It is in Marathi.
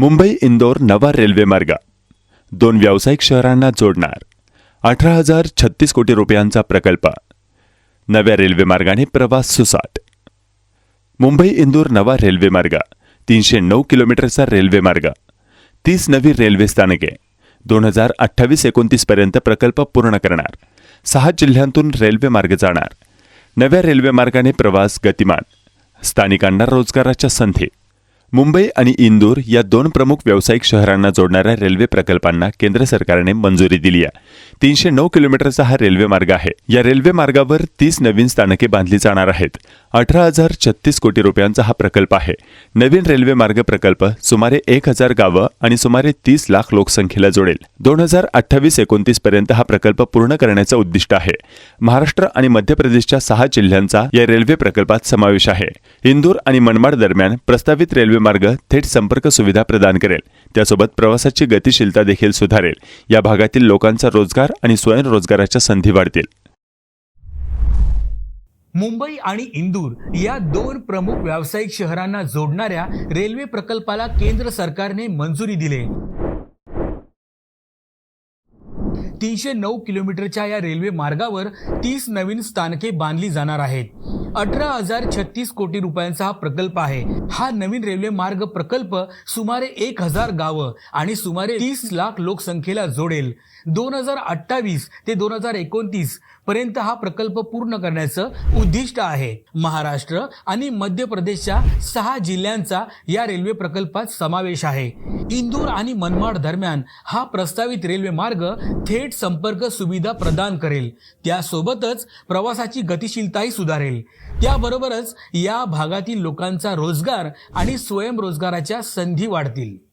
मुंबई इंदोर नवा रेल्वे मार्ग. दोन व्यावसायिक शहरांना जोडणार. अठरा हजार छत्तीस कोटी रुपयांचा प्रकल्प. नव्या रेल्वे मार्गाने प्रवास सुसाट. मुंबई इंदूर नवा रेल्वे मार्ग तीनशे नऊ किलोमीटरचा रेल्वे मार्ग तीस नवी रेल्वे स्थानके दोन हजार अठ्ठावीस एकोणतीस पर्यंत प्रकल्प पूर्ण करणार. सहा जिल्ह्यांतून रेल्वे मार्ग जाणार. नव्या रेल्वे मार्गाने प्रवास गतिमान. स्थानिकांना रोजगाराच्या संधी. मुंबई आणि इंदूर या दोन प्रमुख व्यावसायिक शहरांना जोडणाऱ्या रेल्वे प्रकल्पांना केंद्र सरकारने मंजुरी दिली आहे. तीनशे नऊ किलोमीटरचा हा रेल्वे मार्ग आहे. या रेल्वे मार्गावर तीस नवीन स्थानके बांधली जाणार आहेत. अठरा हजार छत्तीस कोटी रुपयांचा हा प्रकल्प आहे. नवीन रेल्वे मार्ग प्रकल्प सुमारे एक हजार गावं आणि सुमारे तीस लाख लोकसंख्येला जोडेल. दोन हजार अठ्ठावीस एकोणतीस पर्यंत हा प्रकल्प पूर्ण करण्याचं उद्दिष्ट आहे. महाराष्ट्र आणि मध्य प्रदेशच्या सहा जिल्ह्यांचा या रेल्वे प्रकल्पात समावेश आहे. इंदूर आणि मनमाड दरम्यान प्रस्तावित रेल्वे मार्ग थेट संपर्क सुविधा प्रदान करेल. त्यासोबत प्रवासाची गतिशीलता देखील सुधारेल. या भागातील लोकांचा रोजगार आणि स्वयंरोजगाराच्या संधी वाढतील. मुंबई आणि इंदूर या दोन प्रमुख व्यावसायिक शहरांना जोडणाऱ्या रेल्वे प्रकल्पाला केंद्र सरकारने मंजुरी दिली. तीनशे नऊ किलोमीटरच्या या रेल्वे मार्गावर तीस नवीन स्थानके बांधली जाणार आहेत. अठरा हजार छत्तीस कोटी रुपयांचा हा प्रकल्प आहे. हा नवीन रेल्वे मार्ग प्रकल्प सुमारे एक हजार गावं आणि सुमारे तीस लाख लोकसंख्येला जोडेल. दोन हजार अठ्ठावीस ते दोन हजार एकोणतीस पर्यंत हा प्रकल्प पूर्ण करण्याचं उद्दिष्ट आहे. महाराष्ट्र आणि मध्य प्रदेशच्या सहा जिल्ह्यांचा या रेल्वे प्रकल्पात समावेश आहे. इंदूर आणि मनमाड दरम्यान हा प्रस्तावित रेल्वे मार्ग थेट संपर्क सुविधा प्रदान करेल. त्यासोबतच प्रवासाची गतिशीलताही सुधारेल. त्याबरोबरच या भागातील लोकांचा रोजगार आणि स्वयंरोजगाराच्या संधी वाढतील.